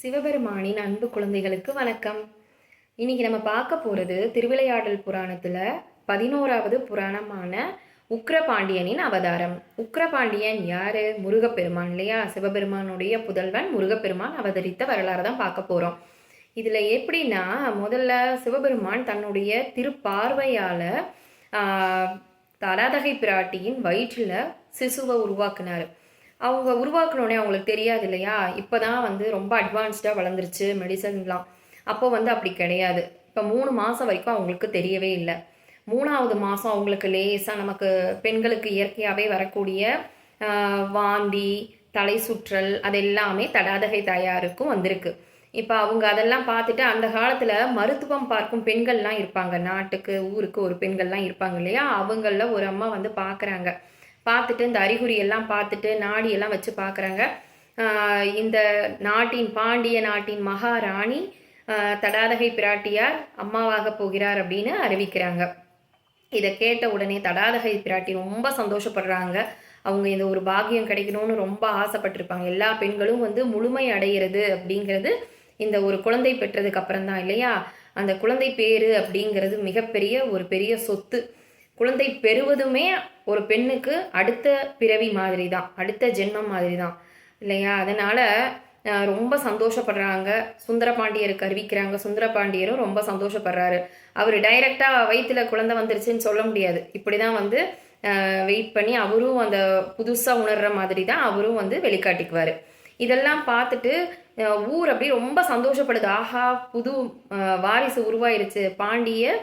சிவபெருமானின் அன்பு குழந்தைகளுக்கு வணக்கம். இன்னைக்கு நம்ம பார்க்க போகிறது திருவிளையாடல் புராணத்தில் பதினோராவது புராணமான உக்ரபாண்டியனின் அவதாரம். உக்ரபாண்டியன் யாரு? முருகப்பெருமான் இல்லையா? சிவபெருமானுடைய புதல்வன் முருகப்பெருமான் அவதரித்த வரலாறு தான் பார்க்க போகிறோம் இதில் எப்படின்னா முதல்ல சிவபெருமான் தன்னுடைய திருப்பார்வையால் தராதகை பிராட்டியின் வயிற்றில் சிசுவை உருவாக்குனார். அவங்க உருவாக்கணுன்னே அவங்களுக்கு தெரியாது இல்லையா? இப்போ தான் வந்து ரொம்ப அட்வான்ஸ்டாக வளர்ந்துருச்சு மெடிசன்லாம் அப்போ வந்து அப்படி கிடையாது. இப்போ மூணு மாதம் வரைக்கும் அவங்களுக்கு தெரியவே இல்லை. மூணாவது மாதம் அவங்களுக்கு லேசாக நமக்கு பெண்களுக்கு இயற்கையாகவே வரக்கூடிய வாந்தி தலை சுற்றல் அது எல்லாமே தடாதகை தயாருக்கும் வந்திருக்கு. இப்போ அவங்க அதெல்லாம் பார்த்துட்டு அந்த காலத்தில் மருத்துவம் பார்க்கும் பெண்கள்லாம் இருப்பாங்க. நாட்டுக்கு ஊருக்கு ஒரு பெண்கள்லாம் இருப்பாங்க இல்லையா? அவங்களில் ஒரு அம்மா வந்து பார்க்குறாங்க பார்த்துட்டு இந்த அறிகுறி எல்லாம் பார்த்துட்டு நாடி எல்லாம் வச்சு பார்க்குறாங்க. இந்த நாட்டின் பாண்டிய நாட்டின் மகாராணி தடாதகை பிராட்டியார் அம்மாவாக போகிறார் அப்படின்னு அறிவிக்கிறாங்க. இதை கேட்ட உடனே தடாதகை பிராட்டி ரொம்ப சந்தோஷப்படுறாங்க. அவங்க இந்த ஒரு பாக்கியம் கிடைக்கணும்னு ரொம்ப ஆசைப்பட்டிருப்பாங்க. எல்லா பெண்களும் வந்து முழுமை அடைகிறது அப்படிங்கிறது இந்த ஒரு குழந்தை பெற்றதுக்கு அப்புறம் தான் இல்லையா? அந்த குழந்தை பேரு அப்படிங்கிறது மிகப்பெரிய ஒரு பெரிய சொத்து. குழந்தை பெறுவதுமே ஒரு பெண்ணுக்கு அடுத்த பிறவி மாதிரி தான் அடுத்த ஜென்மம் மாதிரி தான் இல்லையா? அதனால ரொம்ப சந்தோஷப்படுறாங்க. சுந்தரபாண்டியருக்கு அறிவிக்கிறாங்க சுந்தரபாண்டியரும் ரொம்ப சந்தோஷப்படுறாரு. அவர் டைரெக்டாக வயிற்றுல குழந்தை வந்துருச்சுன்னு சொல்ல முடியாது. இப்படி தான் வந்து வெயிட் பண்ணி அவரும் அந்த புதுசாக உணர்ற மாதிரி தான் அவரும் வந்து வெளிக்காட்டிக்குவார். இதெல்லாம் பார்த்துட்டு ஊர் அப்படியே ரொம்ப சந்தோஷப்படுது. ஆஹா புது வாரிசு உருவாயிருச்சு. பாண்டிய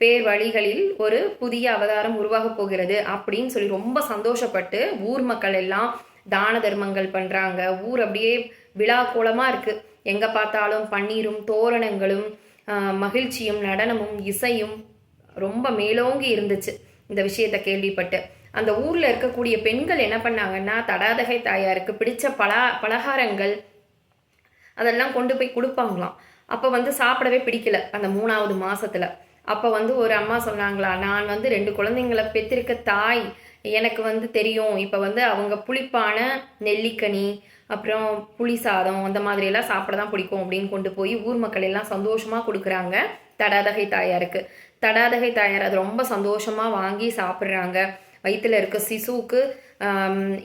பேர் வழிகளில் ஒரு புதிய அவதாரம் உருவாக போகிறது அப்படின்னு சொல்லி ரொம்ப சந்தோஷப்பட்டு ஊர் மக்கள் எல்லாம் தான தர்மங்கள் பண்றாங்க. ஊர் அப்படியே விழா கோலமா இருக்கு. எங்க பார்த்தாலும் பன்னீரும் தோரணங்களும் மகிழ்ச்சியும் நடனமும் இசையும் ரொம்ப மேலோங்கி இருந்துச்சு இந்த விஷயத்தை கேள்விப்பட்டு. அந்த ஊர்ல இருக்கக்கூடிய பெண்கள் என்ன பண்ணாங்கன்னா தடாதகை தாயாருக்கு பிடிச்ச பலா பலகாரங்கள் அதெல்லாம் கொண்டு போய் கொடுப்பாங்களாம். அப்போ வந்து சாப்பிடவே பிடிக்கல அந்த மூணாவது மாசத்துல. அப்போ வந்து ஒரு அம்மா சொன்னாங்களா நான் வந்து ரெண்டு குழந்தைங்களை பெற்றிருக்க தாய் எனக்கு வந்து தெரியும். இப்போ வந்து அவங்க புளிப்பான நெல்லிக்கனி அப்புறம் புளி சாதம் அந்த மாதிரி எல்லாம் சாப்பிட தான் பிடிக்கும் அப்படின்னு கொண்டு போய் ஊர் மக்கள் எல்லாம் சந்தோஷமாக கொடுக்குறாங்க. தடாதகை தாயாருக்கு. தடாதகை தாயார் அது ரொம்ப சந்தோஷமாக வாங்கி சாப்பிட்றாங்க. வயிற்றுல இருக்க சிசுவுக்கு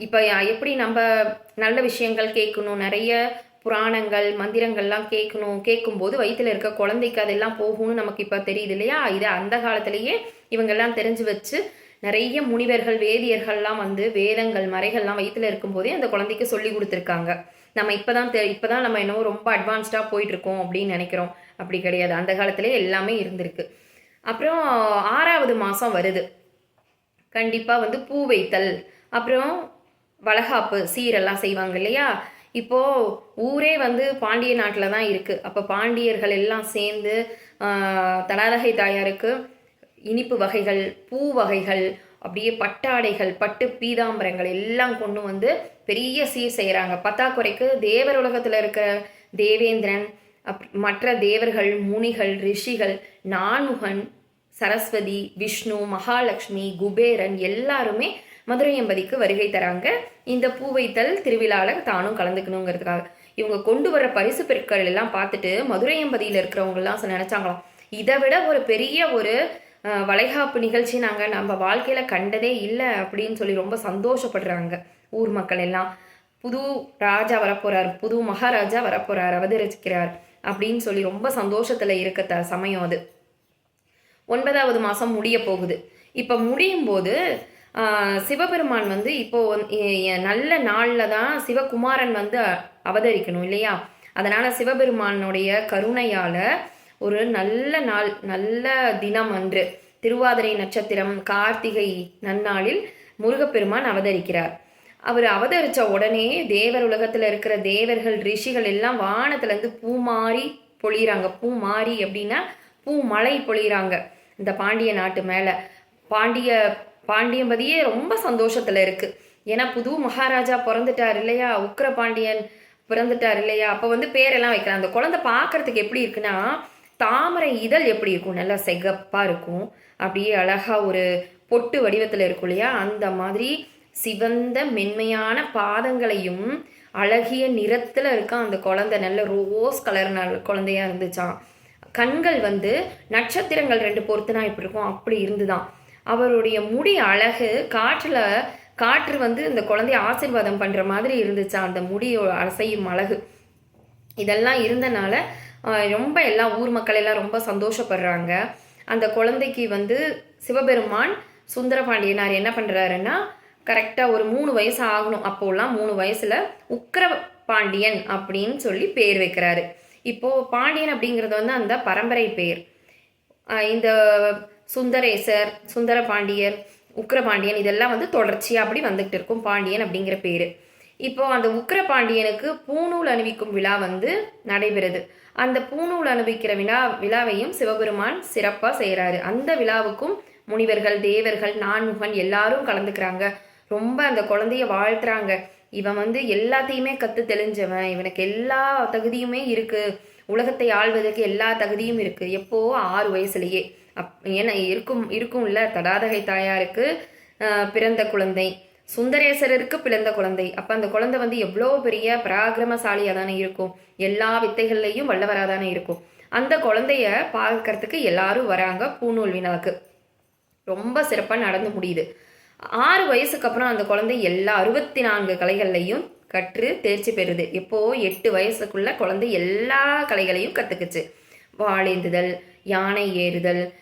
இப்போ எப்படி நம்ம நல்ல விஷயங்கள் கேட்கணும் நிறைய புராணங்கள் மந்திரங்கள்லாம் கேட்கணும் கேட்கும்போது வயிற்றுல இருக்க குழந்தைக்கு அதெல்லாம் போகும்னு நமக்கு இப்போ தெரியுது இல்லையா? இதை அந்த காலத்திலேயே இவங்கெல்லாம் தெரிஞ்சு வச்சு நிறைய முனிவர்கள் வேதியர்கள்லாம் வந்து வேதங்கள் மறைகள்லாம் வயிற்றுல இருக்கும்போதே அந்த குழந்தைக்கு சொல்லி கொடுத்துருக்காங்க. நம்ம இப்போதான் தெ இப்பதான் நம்ம என்னவோ ரொம்ப அட்வான்ஸ்டாக போயிட்டு இருக்கோம் அப்படின்னு நினைக்கிறோம். அப்படி கிடையாது. அந்த காலத்திலே எல்லாமே இருந்திருக்கு. அப்புறம் ஆறாவது மாதம் வருது. கண்டிப்பாக வந்து பூ வைத்தல் அப்புறம் வளகாப்பு சீரெல்லாம் செய்வாங்க இல்லையா? இப்போ ஊரே வந்து பாண்டிய நாட்டில் தான் இருக்கு. அப்போ பாண்டியர்கள் எல்லாம் சேர்ந்து தலாரகை தடாதகை தாயாருக்கு இனிப்பு வகைகள் பூ வகைகள் அப்படியே பட்டாடைகள் பட்டு பீதாம்பரங்கள் எல்லாம் கொண்டு வந்து பெரிய சீர் செய்கிறாங்க பத்தாக்குறைக்கு தேவர் உலகத்தில் இருக்கிற தேவேந்திரன் அப் மற்ற தேவர்கள் முனிகள் ரிஷிகள் நான்முகன் சரஸ்வதி விஷ்ணு மகாலட்சுமி குபேரன் எல்லாருமே மதுரை எம்பதிக்கு வருகை தராங்க. இந்த பூ வைத்தல் தானும் கலந்துக்கணுங்கிறதுக்காக. இவங்க கொண்டு வர பரிசு பொருட்கள் எல்லாம் பார்த்துட்டு மதுரை எம்பதியில் இருக்கிறவங்கலாம் நினைச்சாங்களாம். இதை விட ஒரு பெரிய ஒரு வளைகாப்பு நிகழ்ச்சி நாங்கள் நம்ம வாழ்க்கையில் கண்டதே இல்லை அப்படின்னு சொல்லி ரொம்ப சந்தோஷப்படுறாங்க ஊர் மக்கள் எல்லாம். புது ராஜா வரப்போறார் புது மகாராஜா வரப்போறார் அவதரிக்கிறார் அப்படின்னு சொல்லி ரொம்ப சந்தோஷத்தில் இருக்க த சமயம் அது. ஒன்பதாவது மாதம் முடிய போகுது. இப்போ முடியும் போது சிவபெருமான் வந்து இப்போ நல்ல நாளில் தான் சிவகுமாரன் வந்து அவதரிக்கணும் இல்லையா? அதனால் சிவபெருமானுடைய கருணையால் ஒரு நல்ல நாள் நல்ல தினம் அன்று திருவாதிரை நட்சத்திரம் கார்த்திகை நன்னாளில் முருகப்பெருமான் அவதரிக்கிறார். அவர் அவதரித்த உடனே தேவர் உலகத்தில் இருக்கிற தேவர்கள் ரிஷிகள் எல்லாம் வானத்துலேருந்து பூ மாறி பொழியிறாங்க. பூ மாறி அப்படின்னா பூ மழை பொழியிறாங்க. இந்த பாண்டிய நாட்டு மேலே. பாண்டிய பாண்டியம்பதியே ரொம்ப சந்தோஷத்தில் இருக்குது ஏன்னா புது மகாராஜா பிறந்துட்டார் இல்லையா? உக்ர பாண்டியன் பிறந்துட்டார் இல்லையா? அப்போ வந்து பேரெல்லாம் வைக்கிறாங்க அந்த குழந்தை பார்க்கறதுக்கு எப்படி இருக்குன்னா தாமரை இதழ் எப்படி இருக்கும்? நல்லா செகப்பாக இருக்கும். அப்படியே அழகாக ஒரு பொட்டு வடிவத்தில் இருக்கும் இல்லையா? அந்த மாதிரி சிவந்த மென்மையான பாதங்களையும் அழகிய நிறத்தில் இருக்க அந்த குழந்தை. நல்ல ரோஸ் கலர் குழந்தையா இருந்துச்சான் கண்கள் வந்து நட்சத்திரங்கள் ரெண்டு பொறுத்துனா இப்படி இருக்கும் அப்படி இருந்துதான். அவருடைய முடி அழகு காற்றில் காற்று வந்து இந்த குழந்தைய ஆசீர்வாதம் பண்ணுற மாதிரி இருந்துச்சா அந்த முடி அசையும் அழகு. இதெல்லாம் இருந்தனால ரொம்ப எல்லாம் ஊர் மக்கள் எல்லாம் ரொம்ப சந்தோஷப்படுறாங்க. அந்த குழந்தைக்கு வந்து சிவபெருமான் சுந்தரபாண்டியனார் என்ன பண்ணுறாருன்னா கரெக்டாக ஒரு மூணு வயசு ஆகணும் அப்போல்லாம் மூணு வயசில் உக்கர பாண்டியன் அப்படின்னு சொல்லி பேர் வைக்கிறாரு. இப்போது பாண்டியன் அப்படிங்கிறது வந்து அந்த பரம்பரை பேர். இந்த சுந்தரேசர் சுந்தர பாண்டியர் உக்ரபாண்டியன் இதெல்லாம் வந்து தொடர்ச்சியாக அப்படி வந்துகிட்டு இருக்கும் பாண்டியன் அப்படிங்கிற பேர். இப்போ அந்த உக்கிரபாண்டியனுக்கு பூநூல் அணிவிக்கும் விழா வந்து நடைபெறுது. அந்த பூநூல் அணிவிக்கிற விழா விழாவையும் சிவபெருமான் சிறப்பாக செய்கிறாரு அந்த விழாவுக்கும் முனிவர்கள் தேவர்கள் நான்முகன் எல்லாரும் கலந்துக்கிறாங்க. ரொம்ப அந்த குழந்தைய வாழ்த்துறாங்க. இவன் வந்து எல்லாத்தையுமே கற்று தெளிஞ்சவன். இவனுக்கு எல்லா தகுதியுமே இருக்குது உலகத்தை ஆள்வதற்கு எல்லா தகுதியும் இருக்குது எப்போ? ஆறு வயசுலேயே. அப் ஏன்னா இருக்கும் இருக்கும்ல. தடாதகை தாயாருக்கு பிறந்த குழந்தை. சுந்தரேசரருக்கு பிறந்த குழந்தை. அப்போ அந்த குழந்தை வந்து எவ்வளோ பெரிய பராக்கிரமசாலியாக தானே இருக்கும். எல்லா வித்தைகள்லையும் வல்லவராக தானே இருக்கும். அந்த குழந்தைய பார்க்கறதுக்கு எல்லாரும் வராங்க. பூநூல் விழாக்கு ரொம்ப சிறப்பாக நடந்து முடியுது. ஆறு வயசுக்கு அப்புறம் அந்த குழந்தை எல்லா அறுபத்தி நான்கு கலைகள்லையும் கற்று தேர்ச்சி பெறுது. எப்போ? எட்டு வயசுக்குள்ள குழந்தை எல்லா கலைகளையும் கற்றுக்குச்சு வாழேந்துதல் யானை ஏறுதல்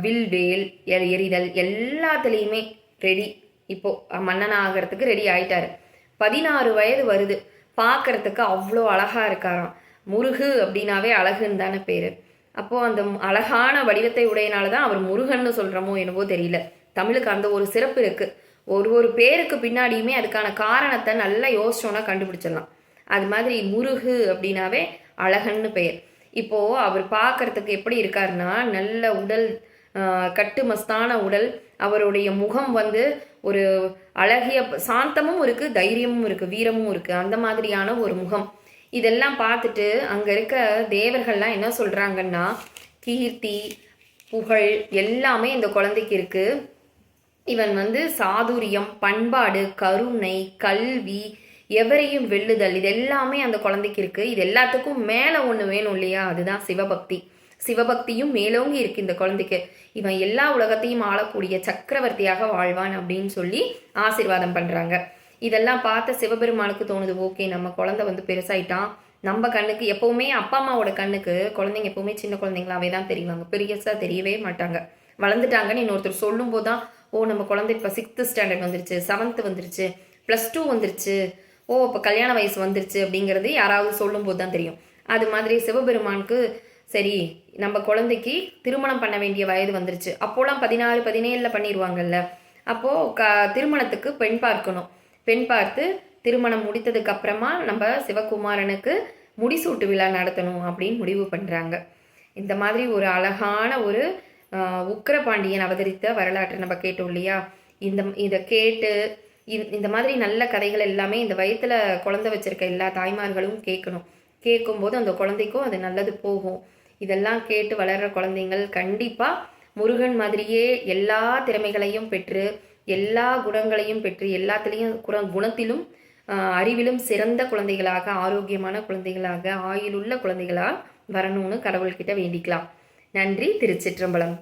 வில்வேல் எ- எறிதல் எல்லாத்துலேயுமே ரெடி இப்போ மன்னன் ஆகிறதுக்கு ரெடி ஆயிட்டாரு. பதினாறு வயது வருது. பார்க்கறதுக்கு அவ்வளோ அழகா இருக்காராம். முருகு அப்படின்னாவே அழகுன்னு தானே பேரு. அப்போ அந்த அழகான வடிவத்தை உடையனால தான் அவர் முருகன்னு சொல்றோமோ என்னவோ தெரியல. தமிழுக்கு அந்த ஒரு சிறப்பு இருக்குது ஒரு ஒரு பேருக்கு பின்னாடியுமே அதுக்கான காரணத்தை நல்லா யோசிச்சோன்னா கண்டுபிடிச்சிடலாம். அது மாதிரி முருகு அப்படின்னாவே அழகன்னு பெயர். இப்போது அவர் பார்க்கறதுக்கு எப்படி இருக்காருன்னா நல்ல உடல் கட்டுமஸ்தான உடல். அவருடைய முகம் வந்து ஒரு அழகிய சாந்தமும் இருக்குது தைரியமும் இருக்குது வீரமும் இருக்குது அந்த மாதிரியான ஒரு முகம். இதெல்லாம் பார்த்துட்டு அங்கே இருக்க தேவர்கள்லாம் என்ன சொல்கிறாங்கன்னா கீர்த்தி புகழ் எல்லாமே இந்த குழந்தைக்கு இருக்குது இவன் வந்து சாதுரியம் பண்பாடு கருணை கல்வி எவரையும் வெல்லுதல். இது எல்லாமே அந்த குழந்தைக்கு இருக்கு. இது எல்லாத்துக்கும் மேல ஒண்ணு வேணும் இல்லையா? அதுதான் சிவபக்தி. சிவபக்தியும் மேலோங்கி இருக்கு இந்த குழந்தைக்கு. இவன் எல்லா உலகத்தையும் ஆளக்கூடிய சக்கரவர்த்தியாக வாழ்வான் அப்படின்னு சொல்லி ஆசிர்வாதம் பண்றாங்க. இதெல்லாம் பார்த்த சிவபெருமானுக்கு தோணுது ஓகே நம்ம குழந்தை வந்து பெருசாயிட்டான். நம்ம கண்ணுக்கு எப்பவுமே அப்பா அம்மாவோட கண்ணுக்கு குழந்தைங்க எப்பவுமே சின்ன குழந்தைங்களாவே தான் தெரிவாங்க. பெரியசாக தெரியவே மாட்டாங்க. வளர்ந்துட்டாங்கன்னு இன்னொருத்தர் சொல்லும்போது தான் ஓ நம்ம குழந்தை இப்போ சிக்ஸ்த்து ஸ்டாண்டர்ட் வந்துருச்சு செவன்த்து வந்துருச்சு ப்ளஸ் டூ வந்துருச்சு. ஓ இப்போ கல்யாண வயசு வந்துருச்சு அப்படிங்கிறது யாராவது சொல்லும்போது தான் தெரியும். அது மாதிரி சிவபெருமானுக்கு சரி நம்ம குழந்தைக்கு திருமணம் பண்ண வேண்டிய வயது வந்துருச்சு. அப்போலாம் பதினாறு பதினேழில் பண்ணிடுவாங்கல்ல அப்போது க திருமணத்துக்கு பெண் பார்க்கணும். பெண் பார்த்து திருமணம் முடித்ததுக்கு அப்புறமா நம்ம சிவகுமாரனுக்கு முடிசூட்டு விழா நடத்தணும் அப்படின்னு முடிவு பண்ணுறாங்க இந்த மாதிரி ஒரு அழகான ஒரு ஆஹ், உக்கிரபாண்டியன் அவதரித்த வரலாற்றை நம்ம கேட்டோம் இல்லையா? இந்த இதை கேட்டு இந்த- இந்த மாதிரி நல்ல கதைகள் எல்லாமே இந்த வயத்தில் குழந்தை வச்சுருக்க எல்லா தாய்மார்களும் கேட்கணும். கேட்கும்போது அந்த குழந்தைக்கும் அது நல்லது போகும். இதெல்லாம் கேட்டு வளர்கிற குழந்தைங்கள் கண்டிப்பாக முருகன் மாதிரியே எல்லா திறமைகளையும் பெற்று எல்லா குணங்களையும் பெற்று எல்லாத்துலேயும் குண குணத்திலும் அறிவிலும் சிறந்த குழந்தைகளாக ஆரோக்கியமான குழந்தைகளாக ஆயுளுள்ள குழந்தைகளாக வரணும்னு கடவுள்கிட்ட வேண்டிக்கலாம். நன்றி திருச்சிற்றம்பலம்.